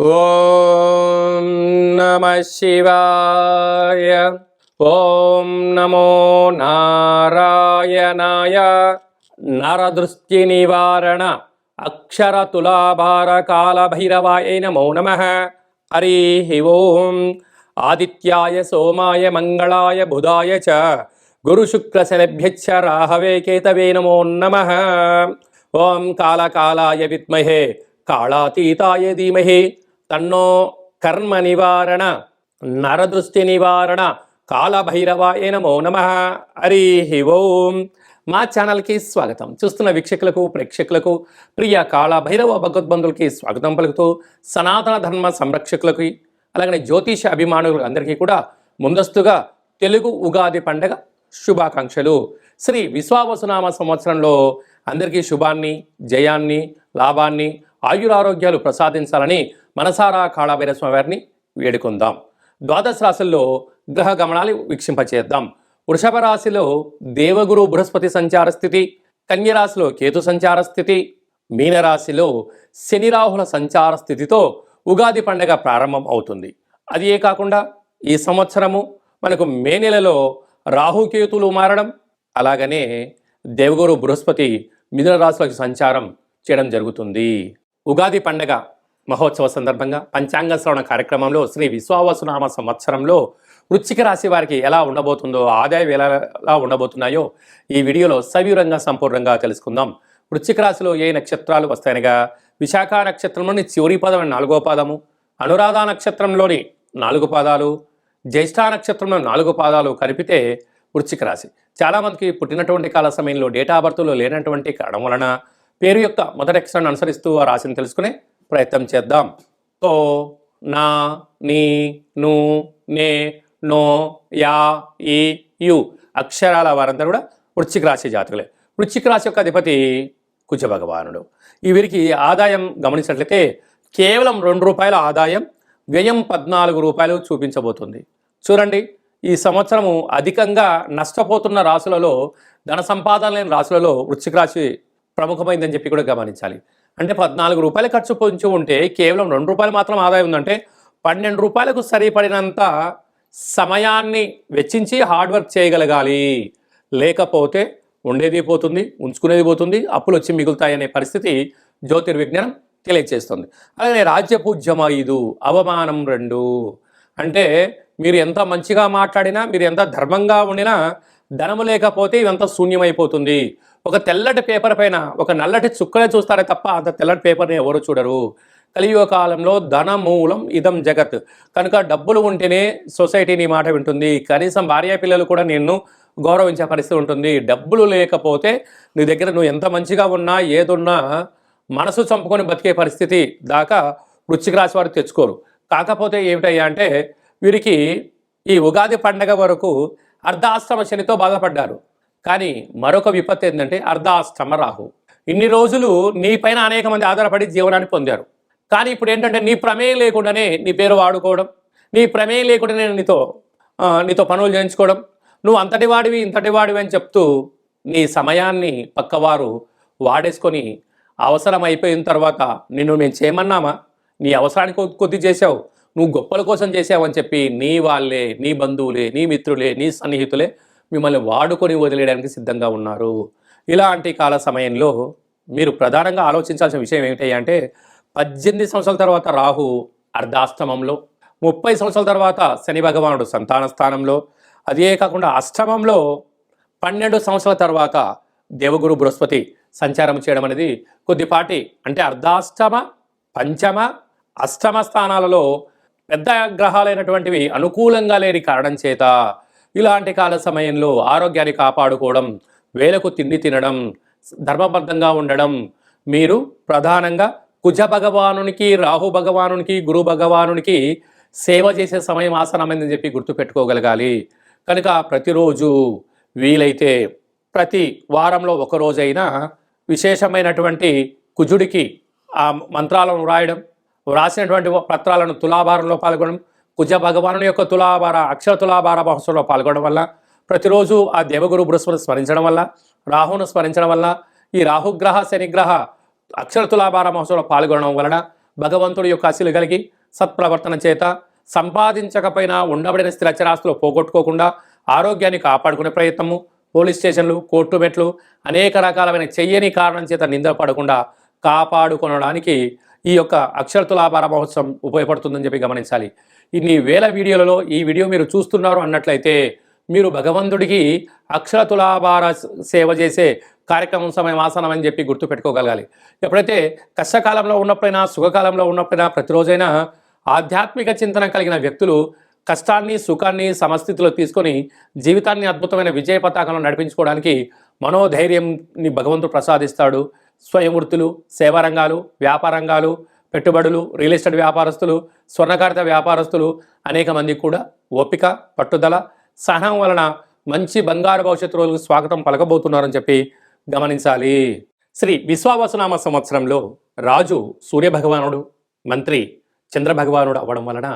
ఓం నమ శివాయ. ఓం నమో నారాయణాయ. నరదృష్టి నివారణ. అక్షర తులాభార కాళభైరవాయ నమో నమ. హరి ఓం. ఆదిత్యాయ సోమాయ మంగళాయ బుధాయ చ. గురుశుక్లశనభ్యచ్చ రాహవే కేతవే నమో నమ. ఓం కాళకాళాయ విద్మహే. కాళాతీతాయ ధీమహి. తన్నో కర్మ నివారణ నరదృష్టి నివారణ కాలభైరవాయ నమో నమ హరి ఓం మా ఛానల్కి స్వాగతం. చూస్తున్న వీక్షకులకు ప్రేక్షకులకు ప్రియ కాళభైరవ భగవద్బంధులకి స్వాగతం పలుకుతూ సనాతన ధర్మ సంరక్షకులకి అలాగనే జ్యోతిష అభిమానులు అందరికీ కూడా ముందస్తుగా తెలుగు ఉగాది పండగ శుభాకాంక్షలు. శ్రీ విశ్వావసునామ సంవత్సరంలో అందరికీ శుభాన్ని జయాన్ని లాభాన్ని ఆయురారోగ్యాలు ప్రసాదించాలని మనసారా కాళాభైర వారిని వేడుకుందాం. ద్వాదశ రాశుల్లో గ్రహ గమనాలు వీక్షింపచేద్దాం. వృషభ రాశిలో దేవగురు బృహస్పతి సంచార స్థితి కన్యరాశిలో కేతు సంచార స్థితి మీనరాశిలో శనిరాహుల సంచార స్థితితో ఉగాది పండగ ప్రారంభం అవుతుంది. అది ఏ కాకుండా ఈ సంవత్సరము మనకు మే నెలలో రాహుకేతులు మారడం అలాగనే దేవగురు బృహస్పతి మిథున రాశులకు సంచారం చేయడం జరుగుతుంది. ఉగాది పండగ మహోత్సవ సందర్భంగా పంచాంగ శ్రవణ కార్యక్రమంలో శ్రీ విశ్వావసునామ సంవత్సరంలో వృశ్చిక రాశి వారికి ఎలా ఉండబోతుందో ఆదాయం ఎలా ఉండబోతున్నాయో ఈ వీడియోలో సవివరంగా సంపూర్ణంగా తెలుసుకుందాం. వృశ్చిక రాశిలో ఏ నక్షత్రాలు వస్తాయనగా విశాఖ నక్షత్రంలోని చివరి పదం నాలుగో పాదము అనురాధ నక్షత్రంలోని నాలుగు పాదాలు జ్యేష్ఠ నక్షత్రంలో నాలుగు పాదాలు కలిపితే వృశ్చిక రాశి. చాలామందికి పుట్టినటువంటి కాల సమయంలో డేటా బర్త్లో లేనటువంటి కారణం వలన పేరు యొక్క మొదటి అక్షరాన్ని అనుసరిస్తూ ఆ రాశిని తెలుసుకునే ప్రయత్నం చేద్దాం. తో నా నీ ను నే నో యా ఈ యు అక్షరాల వారందరూ కూడా వృశ్చిక రాశి జాతకులే. వృశ్చిక రాశి యొక్క అధిపతి కుజ భగవానుడు ఈ వీరికి ఆదాయం గమనించినట్లయితే కేవలం రెండు రూపాయల ఆదాయం వ్యయం పద్నాలుగు రూపాయలు చూపించబోతుంది. చూడండి ఈ సంవత్సరము అధికంగా నష్టపోతున్న రాశులలో ధన సంపాదన లేని రాశులలో వృశ్చిక రాశి ప్రముఖమైందని చెప్పి కూడా గమనించాలి. అంటే పద్నాలుగు రూపాయలు ఖర్చు పొంచి ఉంటే కేవలం రెండు రూపాయలు మాత్రం ఆదాయం ఉందంటే పన్నెండు రూపాయలకు సరిపడినంత సమయాన్ని వెచ్చించి హార్డ్ వర్క్ చేయగలగాలి. లేకపోతే ఉండేది పోతుంది ఉంచుకునేది పోతుంది అప్పులు వచ్చి మిగులుతాయనే పరిస్థితి జ్యోతిర్విజ్ఞానం తెలియజేస్తుంది. అలాగే రాజ్యపూజ్యం ఐదు అవమానం రెండు. అంటే మీరు ఎంత మంచిగా మాట్లాడినా మీరు ఎంత ధర్మంగా ఉండినా ధనము లేకపోతే ఇదంతా శూన్యమైపోతుంది. ఒక తెల్లటి పేపర్ పైన ఒక నల్లటి చుక్కలే చూస్తారే తప్ప అంత తెల్లటి పేపర్ని ఎవరు చూడరు. కలియుగ కాలంలో ధన మూలం ఇదం జగత్. కనుక డబ్బులు ఉంటేనే సొసైటీ నీ మాట వింటుంది. కనీసం భార్య పిల్లలు కూడా నిన్ను గౌరవించే పరిస్థితి ఉంటుంది. డబ్బులు లేకపోతే నీ దగ్గర నువ్వు ఎంత మంచిగా ఉన్నా ఏదున్నా మనసు చంపుకొని బతికే పరిస్థితి దాకా వృశ్చిక రాశి వారు తెచ్చుకోరు. కాకపోతే ఏమిటయ్యా అంటే వీరికి ఈ ఉగాది పండగ వరకు అర్ధాశ్రమ శనితో బాధపడ్డారు. కానీ మరొక విపత్తు ఏంటంటే అర్ధాష్టమ రాహు ఇన్ని రోజులు నీ పైన అనేక మంది ఆధారపడి జీవనాన్ని పొందారు. కానీ ఇప్పుడు ఏంటంటే నీ ప్రమేయం లేకుండానే నీ పేరు వాడుకోవడం నీ ప్రమేయం లేకుండానే నీతో నీతో పనులు చేయించుకోవడం నువ్వు అంతటి వాడివి ఇంతటి వాడివి అని చెప్తూ నీ సమయాన్ని పక్కవారు వాడేసుకొని అవసరం అయిపోయిన తర్వాత నిన్ను మేము చేయమన్నామా? నీ అవసరానికి కొద్ది చేసావు నువ్వు గొప్పల కోసం చేసావని చెప్పి నీ వాళ్ళే నీ బంధువులే నీ మిత్రులే నీ సన్నిహితులే మిమ్మల్ని వాడుకొని వదిలేయడానికి సిద్ధంగా ఉన్నారు. ఇలాంటి కాల సమయంలో మీరు ప్రధానంగా ఆలోచించాల్సిన విషయం ఏమిటి అంటే పద్దెనిమిది సంవత్సరాల తర్వాత రాహు అర్ధాష్టమంలో ముప్పై సంవత్సరాల తర్వాత శని భగవానుడు సంతాన స్థానంలో అదే కాకుండా అష్టమంలో పన్నెండు సంవత్సరాల తర్వాత దేవగురు బృహస్పతి సంచారం చేయడం అనేది కొద్దిపాటి అంటే అర్ధాష్టమ పంచమ అష్టమ స్థానాలలో పెద్ద గ్రహాలైనటువంటివి అనుకూలంగా లేని కారణం చేత ఇలాంటి కాల సమయంలో ఆరోగ్యాన్ని కాపాడుకోవడం వేలకు తిండి తినడం ధర్మబద్ధంగా ఉండడం మీరు ప్రధానంగా కుజ భగవానునికి రాహు భగవానునికి గురు భగవానునికి సేవ చేసే సమయం ఆసనమైందని చెప్పి గుర్తుపెట్టుకోగలగాలి. కనుక ప్రతిరోజు వీలైతే ప్రతి వారంలో ఒకరోజైనా విశేషమైనటువంటి కుజుడికి ఆ మంత్రాలను వ్రాయడం వ్రాసినటువంటి పత్రాలను తులాభారంలో పాల్గొనడం కుజ భగవానుని యొక్క తులాభార అక్షర తులాభార మహోత్సవంలో పాల్గొనడం వల్ల ప్రతిరోజు ఆ దేవగురు బృహస్పతి స్మరించడం వల్ల రాహును స్మరించడం వల్ల ఈ రాహుగ్రహ శనిగ్రహ అక్షర తులాభార మహోత్సవంలో పాల్గొనడం వలన భగవంతుడి యొక్క ఆశీలు కలిగి సత్ప్రవర్తన చేత సంపాదించకపోయినా ఉండబడిన స్థిరచరాస్తులు పోగొట్టుకోకుండా ఆరోగ్యాన్ని కాపాడుకునే ప్రయత్నము పోలీస్ స్టేషన్లు కోర్టు మెట్లు అనేక రకాలమైన చెయ్యని కారణం చేత నింద పడకుండా కాపాడుకొనడానికి ఈ యొక్క అక్షర తులాభార మహోత్సవం ఉపయోగపడుతుందని చెప్పి గమనించాలి. ఇన్ని వేల వీడియోలలో ఈ వీడియో మీరు చూస్తున్నారు అన్నట్లయితే మీరు భగవంతుడికి అక్షర తులాభార సేవ చేసే కార్యక్రమం సమయం ఆసనం అని చెప్పి గుర్తు పెట్టుకోగలగాలి. ఎప్పుడైతే కష్టకాలంలో ఉన్నప్పుడైనా సుఖకాలంలో ఉన్నప్పుడైనా ప్రతిరోజైనా ఆధ్యాత్మిక చింతన కలిగిన వ్యక్తులు కష్టాన్ని సుఖాన్ని సమస్థితిలో తీసుకొని జీవితాన్ని అద్భుతమైన విజయ పతాకంలో నడిపించుకోవడానికి మనోధైర్యంని భగవంతుడు ప్రసాదిస్తాడు. స్వయం వృత్తులు సేవా రంగాలు పెట్టుబడులు రియల్ ఎస్టేట్ వ్యాపారస్తులు స్వర్ణకారిత వ్యాపారస్తులు అనేక మందికి కూడా ఓపిక పట్టుదల సహనం వలన మంచి బంగారు భవిష్యత్తు రోజులకు స్వాగతం పలకబోతున్నారని చెప్పి గమనించాలి. శ్రీ విశ్వావసనామ సంవత్సరంలో రాజు సూర్యభగవానుడు మంత్రి చంద్రభగవానుడు అవ్వడం వలన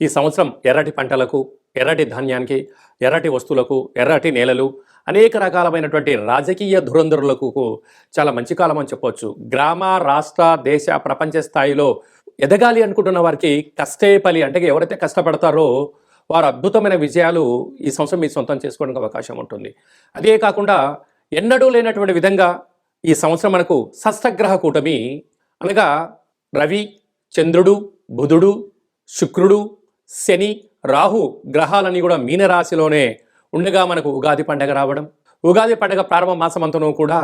ఈ సంవత్సరం ఎర్రటి పంటలకు ఎర్రటి ధాన్యానికి ఎర్రటి వస్తువులకు ఎర్రటి నేలలు అనేక రకాలమైనటువంటి రాజకీయ ధురంధరులకు చాలా మంచి కాలం అని చెప్పవచ్చు గ్రామ రాష్ట్ర దేశ ప్రపంచ స్థాయిలో ఎదగాలి అనుకుంటున్న వారికి కష్టే పలి అంటే ఎవరైతే కష్టపడతారో వారు అద్భుతమైన విజయాలు ఈ సంవత్సరం మీ సొంతం చేసుకోవడానికి అవకాశం ఉంటుంది. అదే కాకుండా ఎన్నడూ లేనటువంటి విధంగా ఈ సంవత్సరం మనకు షష్టగ్రహ కూటమి అనగా రవి చంద్రుడు బుధుడు శుక్రుడు శని రాహు గ్రహాలన్నీ కూడా మీనరాశిలోనే ఉండగా మనకు ఉగాది పండగ రావడం ఉగాది పండగ ప్రారంభ మాసమంతను కూడా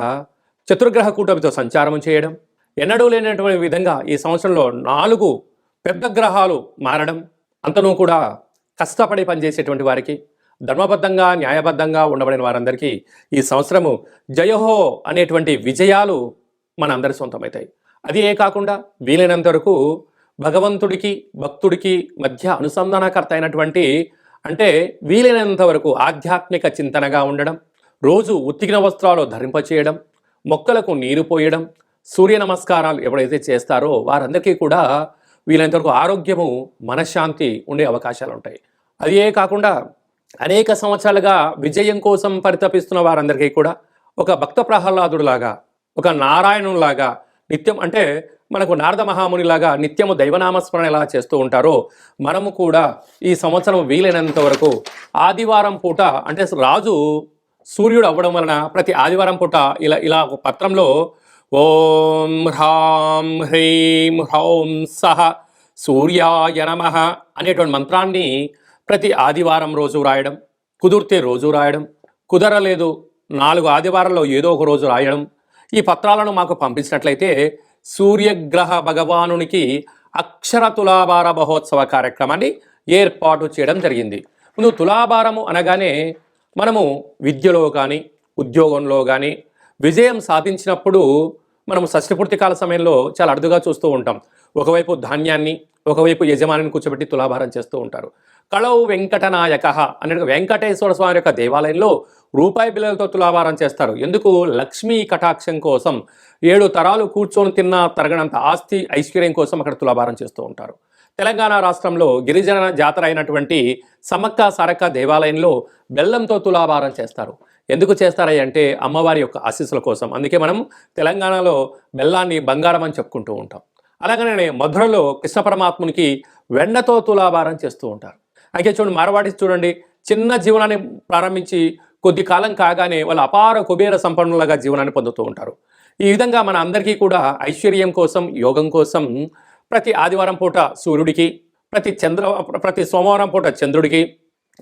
చతుర్గ్రహ కూటమితో సంచారం చేయడం ఎన్నడూ లేనటువంటి విధంగా ఈ సంవత్సరంలో నాలుగు పెద్ద గ్రహాలు మారడం అంతనూ కూడా కష్టపడి పనిచేసేటువంటి వారికి ధర్మబద్ధంగా న్యాయబద్ధంగా ఉండబడిన వారందరికీ ఈ సంవత్సరము జయహో అనేటువంటి విజయాలు మనందరి సొంతమవుతాయి అది ఏ కాకుండా వీలైనంత వరకు భగవంతుడికి భక్తుడికి మధ్య అనుసంధానకర్త అయినటువంటి అంటే వీలైనంత వరకు ఆధ్యాత్మిక చింతనగా ఉండడం రోజు ఉత్తిగిన వస్త్రాలు ధరింపచేయడం మొక్కలకు నీరు పోయడం సూర్య నమస్కారాలు ఎవరైతే చేస్తారో వారందరికీ కూడా వీలైనంత వరకు ఆరోగ్యము మనశ్శాంతి ఉండే అవకాశాలు ఉంటాయి అదే కాకుండా అనేక సంవత్సరాలుగా విజయం కోసం పరితపిస్తున్న వారందరికీ కూడా ఒక భక్త ప్రహ్లాదుడిలాగా ఒక నారాయణులాగా నిత్యం అంటే మనకు నారద మహామునిలాగా నిత్యము దైవనామస్మరణ ఎలా చేస్తూ ఉంటారో మనము కూడా ఈ సంవత్సరం వీలైనంత వరకు ఆదివారం పూట అంటే రాజు సూర్యుడు అవ్వడం వలన ప్రతి ఆదివారం పూట ఇలా ఇలా ఒక పత్రంలో ఓం హ్రాం హ్రీం హ్రౌం సహ సూర్యాయ నమ అనేటువంటి మంత్రాన్ని ప్రతి ఆదివారం రోజు రాయడం కుదిరితే రోజు రాయడం కుదరలేదు నాలుగు ఆదివారాల్లో ఏదో ఒక రోజు రాయడం ఈ పత్రాలను మాకు పంపించినట్లయితే సూర్యగ్రహ భగవానునికి అక్షర తులాభార మహోత్సవ కార్యక్రమాన్ని ఏర్పాటు చేయడం జరిగింది. ముందు తులాభారము అనగానే మనము విద్యలో కానీ ఉద్యోగంలో కానీ విజయం సాధించినప్పుడు మనము షష్ఠపూర్తి కాల సమయంలో చాలా అరుదుగా చూస్తూ ఉంటాం. ఒకవైపు ధాన్యాన్ని ఒకవైపు యజమానిని కూర్చోబెట్టి తులాభారం చేస్తూ ఉంటారు. కళవు వెంకటనాయక అనే వెంకటేశ్వర స్వామి యొక్క దేవాలయంలో రూపాయి బిల్లలతో తులాభారం చేస్తారు. ఎందుకు? లక్ష్మీ కటాక్షం కోసం ఏడు తరాలు కూర్చొని తిన్న తరగనంత ఆస్తి ఐశ్వర్యం కోసం అక్కడ తులాభారం చేస్తూ ఉంటారు. తెలంగాణ రాష్ట్రంలో గిరిజన జాతర అయినటువంటి సమక్క సరక్క దేవాలయంలో బెల్లంతో తులాభారం చేస్తారు. ఎందుకు చేస్తారంటే అమ్మవారి యొక్క ఆశీస్సుల కోసం. అందుకే మనం తెలంగాణలో బెల్లాన్ని బంగారం అని చెప్పుకుంటూ ఉంటాం. అలాగనే మధురలో కృష్ణ పరమాత్మునికి వెన్నతో తులాభారం చేస్తూ ఉంటారు. అయితే చూడండి మార్వాడి చూడండి చిన్న జీవనాన్ని ప్రారంభించి కొద్ది కాలం కాగానే వాళ్ళు అపార కుబేర సంపన్నులుగా జీవనాన్ని పొందుతూ ఉంటారు. ఈ విధంగా మన అందరికీ కూడా ఐశ్వర్యం కోసం యోగం కోసం ప్రతి ఆదివారం పూట సూర్యుడికి ప్రతి చంద్ర ప్రతి సోమవారం పూట చంద్రుడికి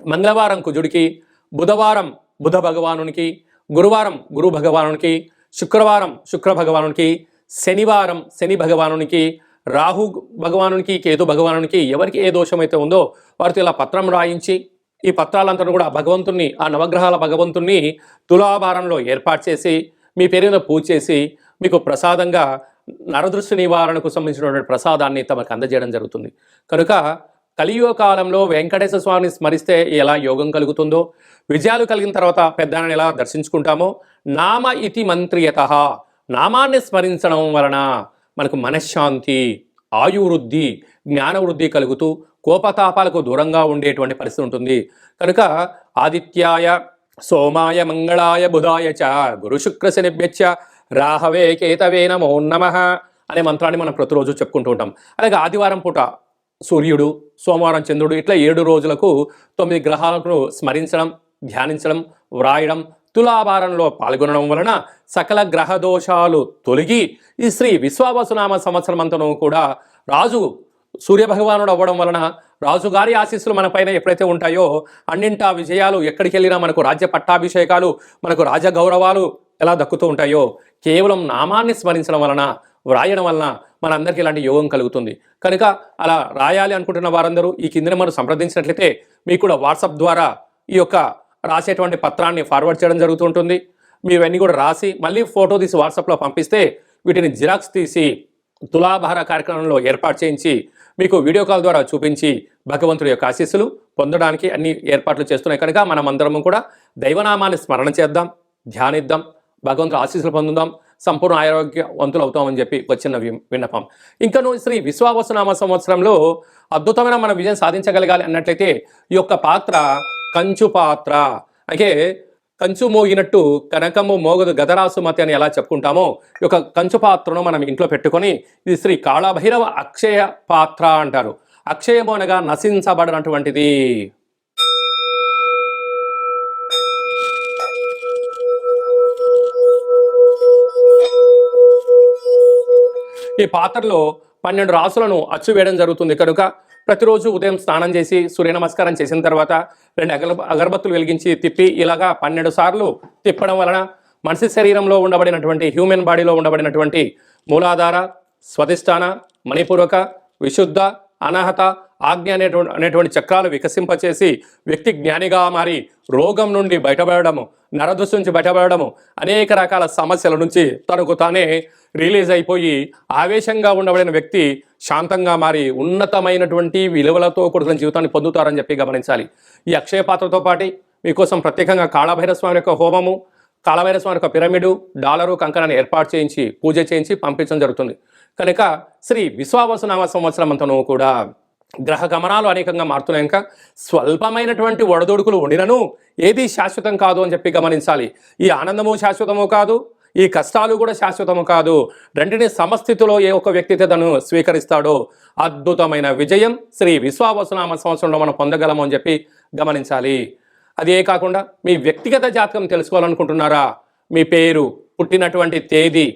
మంగళవారం కుజుడికి బుధవారం బుధ భగవానునికి గురువారం గురు భగవానునికి శుక్రవారం శుక్ర భగవానునికి శనివారం శని భగవానునికి రాహు భగవానునికి కేతు భగవానునికి ఎవరికి ఏ దోషమైతే ఉందో వారితో ఇలా పత్రం రాయించి ఈ పత్రాలంతా కూడా భగవంతుణ్ణి ఆ నవగ్రహాల భగవంతుణ్ణి తులాభారంలో ఏర్పాటు చేసి మీ పేరున పూజ చేసి మీకు ప్రసాదంగా నరదృష్టి నివారణకు సంబంధించినటువంటి ప్రసాదాన్ని తమకు అందజేయడం జరుగుతుంది. కనుక కలియుగ కాలంలో వెంకటేశ్వర స్వామిని స్మరిస్తే ఎలా యోగం కలుగుతుందో విజయాలు కలిగిన తర్వాత పెద్దలను ఎలా దర్శించుకుంటామో నామ ఇతి మంత్రియత నామాన్ని స్మరించడం వలన మనకు మనశ్శాంతి ఆయువృద్ధి జ్ఞానవృద్ధి కలుగుతూ కోపతాపాలకు దూరంగా ఉండేటువంటి పరిస్థితి ఉంటుంది. కనుక ఆదిత్యాయ సోమాయ మంగళాయ బుధాయ చ గురు శుక్ర శనిభ్యచ్చ రాహవే కేతవే నమో నమ అనే మంత్రాన్ని మనం ప్రతిరోజు చెప్పుకుంటూ ఉంటాం. అలాగే ఆదివారం పూట సూర్యుడు సోమవారం చంద్రుడు ఇట్లా ఏడు రోజులకు తొమ్మిది గ్రహాలను స్మరించడం ధ్యానించడం వ్రాయడం తులాభారంలో పాల్గొనడం వలన సకల గ్రహ దోషాలు తొలగి ఈ శ్రీ విశ్వావసునామ సంవత్సరం అంతను కూడా రాజు సూర్యభగవానుడు అవ్వడం వలన రాజుగారి ఆశీస్సులు మన పైన ఎప్పుడైతే ఉంటాయో అన్నింటా విజయాలు ఎక్కడికి వెళ్ళినా మనకు రాజ్య పట్టాభిషేకాలు మనకు రాజ గౌరవాలు ఎలా దక్కుతూ ఉంటాయో కేవలం నామాన్ని స్మరించడం వలన వ్రాయడం వలన మనందరికీ ఇలాంటి యోగం కలుగుతుంది. కనుక అలా రాయాలి అనుకుంటున్న వారందరూ ఈ కిందనే మనం సంప్రదించినట్లయితే మీకు కూడా వాట్సాప్ ద్వారా ఈ యొక్క రాసేటువంటి పత్రాన్ని ఫార్వర్డ్ చేయడం జరుగుతుంటుంది. మీరు ఇవన్నీ కూడా రాసి మళ్ళీ ఫోటో తీసి వాట్సాప్లో పంపిస్తే వీటిని జిరాక్స్ తీసి తులాభార కార్యక్రమంలో ఏర్పాటు చేయించి మీకు వీడియో కాల్ ద్వారా చూపించి భగవంతుడి యొక్క ఆశీస్సులు పొందడానికి అన్ని ఏర్పాట్లు చేస్తున్నాయి. కనుక మనం కూడా దైవనామాన్ని స్మరణ చేద్దాం ధ్యానిద్దాం భగవంతుడు ఆశీస్సులు పొందుదాం సంపూర్ణ ఆరోగ్యవంతులు అవుతామని చెప్పి వచ్చిన వి- విన్నపం. ఇంకను శ్రీ విశ్వావసనామ సంవత్సరంలో అద్భుతమైన మన విజయం సాధించగలగాలి అన్నట్లయితే ఈ యొక్క పాత్ర కంచు పాత్ర. అంటే కంచు మోగినట్టు కనకము మోగదు గదరాసుమతి అని ఎలా చెప్పుకుంటామో ఈ యొక్క కంచు పాత్రను మనం ఇంట్లో పెట్టుకొని ఇది శ్రీ కాళభైరవ అక్షయ పాత్ర అంటారు. అక్షయము అనగా నశించబడినటువంటిది. ఈ పాత్రలో పన్నెండు రాసులను అచ్చు వేయడం జరుగుతుంది. కనుక ప్రతిరోజు ఉదయం స్నానం చేసి సూర్య నమస్కారం చేసిన తర్వాత రెండు అగల అగరబత్తులు వెలిగించి తిప్పి ఇలాగా పన్నెండు సార్లు తిప్పడం వలన మనిషి శరీరంలో ఉండబడినటువంటి హ్యూమన్ బాడీలో ఉండబడినటువంటి మూలాధార స్వధిష్టాన మణిపూర్వక విశుద్ధ అనాహత ఆజ్ఞ అనేటువంటి అనేటువంటి చక్రాలు వికసింపచేసి వ్యక్తి జ్ఞానిగా మారి రోగం నుండి బయటపడము నరదృష్టి నుంచి బయటపడము అనేక రకాల సమస్యల నుంచి తనకు తానే రిలీజ్ అయిపోయి ఆవేశంగా ఉండబడిన వ్యక్తి శాంతంగా మారి ఉన్నతమైనటువంటి విలువలతో కూడిన జీవితాన్ని పొందుతారని చెప్పి గమనించాలి. ఈ అక్షయ పాత్రతో పాటు మీకోసం ప్రత్యేకంగా కాళభైర స్వామి యొక్క హోమము కాళభైర స్వామి యొక్క పిరమిడు డాలరు కంకణాన్ని ఏర్పాటు చేయించి పూజ చేయించి పంపించడం జరుగుతుంది. కనుక శ్రీ విశ్వావసునామ సంవత్సరం అంతను కూడా గ్రహ గమనాలు అనేకంగా మారుతున్నాయి. ఇంకా స్వల్పమైనటువంటి ఒడదొడుకులు ఉండినను ఏది శాశ్వతం కాదు అని చెప్పి గమనించాలి. ఈ ఆనందము శాశ్వతము కాదు ఈ కష్టాలు కూడా శాశ్వతము కాదు. రెండిని సమస్థితిలో ఏ ఒక వ్యక్తి తను స్వీకరిస్తాడో అద్భుతమైన విజయం శ్రీ విశ్వావసునామ సంవత్సరంలో మనం పొందగలము అని చెప్పి గమనించాలి. అదే కాకుండా మీ వ్యక్తిగత జాతకం తెలుసుకోవాలనుకుంటున్నారా? మీ పేరు పుట్టినటువంటి తేదీ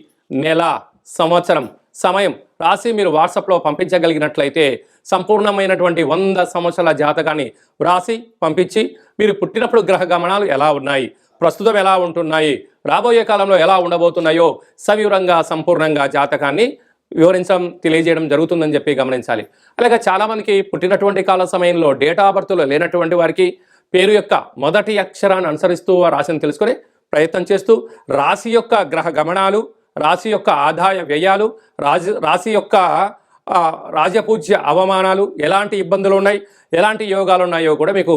నెల సంవత్సరం సమయం రాసి మీరు వాట్సాప్లో పంపించగలిగినట్లయితే సంపూర్ణమైనటువంటి వంద సంవత్సరాల జాతకాన్ని వ్రాసి పంపించి మీరు పుట్టినప్పుడు గ్రహ గమనాలు ఎలా ఉన్నాయి? ప్రస్తుతం ఎలా ఉంటున్నాయి? రాబోయే కాలంలో ఎలా ఉండబోతున్నాయో సవివరంగా సంపూర్ణంగా జాతకాన్ని వివరించడం తెలియజేయడం జరుగుతుందని చెప్పి గమనించాలి. అలాగే చాలామందికి పుట్టినటువంటి కాల సమయంలో డేటా ఆఫ్ బర్త్లో లేనటువంటి వారికి పేరు యొక్క మొదటి అక్షరాన్ని అనుసరిస్తూ ఆ రాశిని తెలుసుకొని ప్రయత్నం చేస్తూ రాశి యొక్క గ్రహ గమనాలు రాశి యొక్క ఆదాయ వ్యయాలు రాజు రాశి యొక్క రాజపూజ్య అవమానాలు ఎలాంటి ఇబ్బందులు ఉన్నాయి ఎలాంటి యోగాలు ఉన్నాయో కూడా మీకు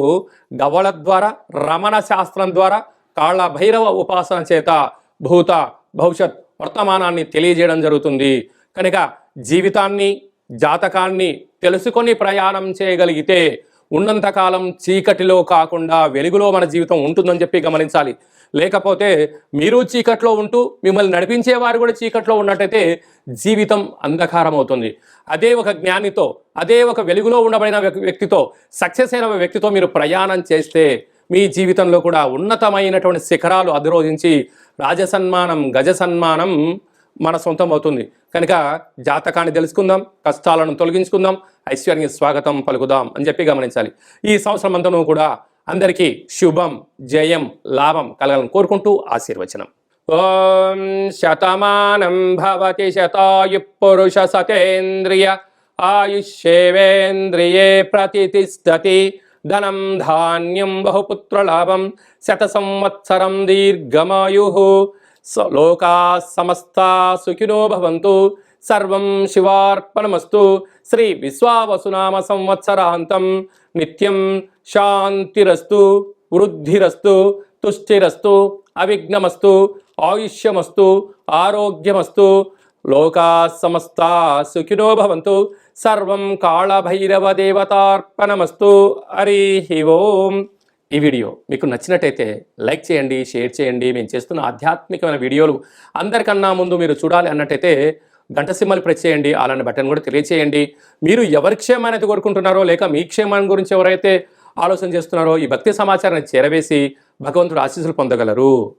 గవళ ద్వారా రమణ శాస్త్రం ద్వారా కాళ్ళ భైరవ ఉపాసన చేత భూత భవిష్యత్ వర్తమానాన్ని తెలియజేయడం జరుగుతుంది. కనుక జీవితాన్ని జాతకాన్ని తెలుసుకొని ప్రయాణం చేయగలిగితే ఉన్నంతకాలం చీకటిలో కాకుండా వెలుగులో మన జీవితం ఉంటుందని చెప్పి గమనించాలి. లేకపోతే మీరు చీకట్లో ఉంటూ మిమ్మల్ని నడిపించేవారు కూడా చీకట్లో ఉన్నట్టయితే జీవితం అంధకారం అవుతుంది అదే ఒక జ్ఞానితో అదే ఒక వెలుగులో ఉండబడిన వ్యక్- వ్యక్తితో సక్సెస్ అయిన వ్యక్తితో మీరు ప్రయాణం చేస్తే మీ జీవితంలో కూడా ఉన్నతమైనటువంటి శిఖరాలు అధిరోధించి రాజసన్మానం గజ సన్మానం మన సొంతం అవుతుంది. కనుక జాతకాన్ని తెలుసుకుందాం కష్టాలను తొలగించుకుందాం ఐశ్వర్యానికి స్వాగతం పలుకుదాం అని చెప్పి గమనించాలి. ఈ సంవత్సరం అంతను కూడా అందరికీ శుభం జయం లాభం కలగాలని కోరుకుంటూ ఆశీర్వచనం. ఓం శతమానం భవతి శతాయు పురుష సతేంద్రియ ఆయుష్యేవేంద్రియే ప్రతిష్టతి. ధనం ధాన్యం బహుపుత్రలాభం శత సంవత్సరం దీర్ఘమాయు లోకా సమస్తా సుఖినో భవంతు. సర్వం శివార్పణమస్తు. శ్రీ విశ్వావసునామ సంవత్సరాంతం. నిత్యం శాంతిరస్తు వృద్ధిరస్తు తుష్టిరస్తు అవిఘ్నమస్తు ఆయుష్యమస్తు ఆరోగ్యమస్తు లోకా సమస్తా సుఖినో భవంతు. సర్వం కాళభైరవ దేవతార్పణమస్తు. హరి ఓం. ఈ వీడియో మీకు నచ్చినట్టయితే లైక్ చేయండి షేర్ చేయండి. మేము చేస్తున్న ఆధ్యాత్మికమైన వీడియోలు అందరికన్నా ముందు మీరు చూడాలి అన్నట్టయితే గంట సింహలు ప్రెస్ చేయండి అలాంటి బటన్ కూడా తెలియచేయండి. మీరు ఎవరి క్షేమాన్ని కోరుకుంటున్నారో లేక మీ క్షేమాన్ని గురించి ఎవరైతే ఆలోచన చేస్తున్నారో ఈ భక్తి సమాచారాన్ని చేరవేసి భగవంతుడు ఆశీస్సులు పొందగలరు.